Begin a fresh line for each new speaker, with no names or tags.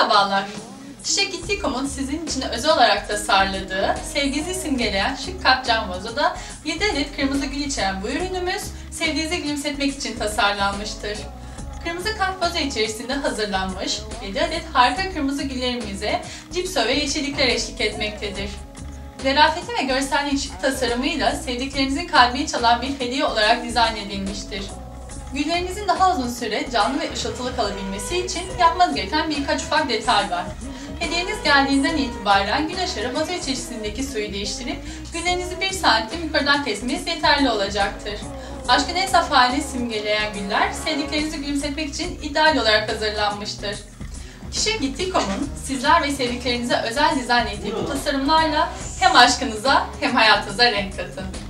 Merhabalar. Çiçek Gittikom'un sizin için özel olarak tasarladığı, sevginizi simgeleyen şık kap cam vazoda 7 adet kırmızı gül içeren bu ürünümüz sevdiğinizi gülümsetmek için tasarlanmıştır. Kırmızı kap vazo içerisinde hazırlanmış 7 adet harika kırmızı güllerimize cipso ve yeşillikler eşlik etmektedir. Zarafeti ve görselliğin şık tasarımıyla sevdiklerinizin kalbini çalan bir hediye olarak dizayn edilmiştir. Güllerinizin daha uzun süre canlı ve ışıltılı kalabilmesi için yapmanız gereken birkaç ufak detay var. Hediyeniz geldiğinden itibaren gün aşırı vazo içerisindeki suyu değiştirip güllerinizi 1 santim yukarıdan kesmeniz yeterli olacaktır. Aşkın en saf halini simgeleyen güller, sevdiklerinizi gülümsetmek için ideal olarak hazırlanmıştır. Kişi Gittikom'un sizler ve sevdiklerinize özel dizayn ettiği bu tasarımlarla hem aşkınıza hem hayatınıza renk katın.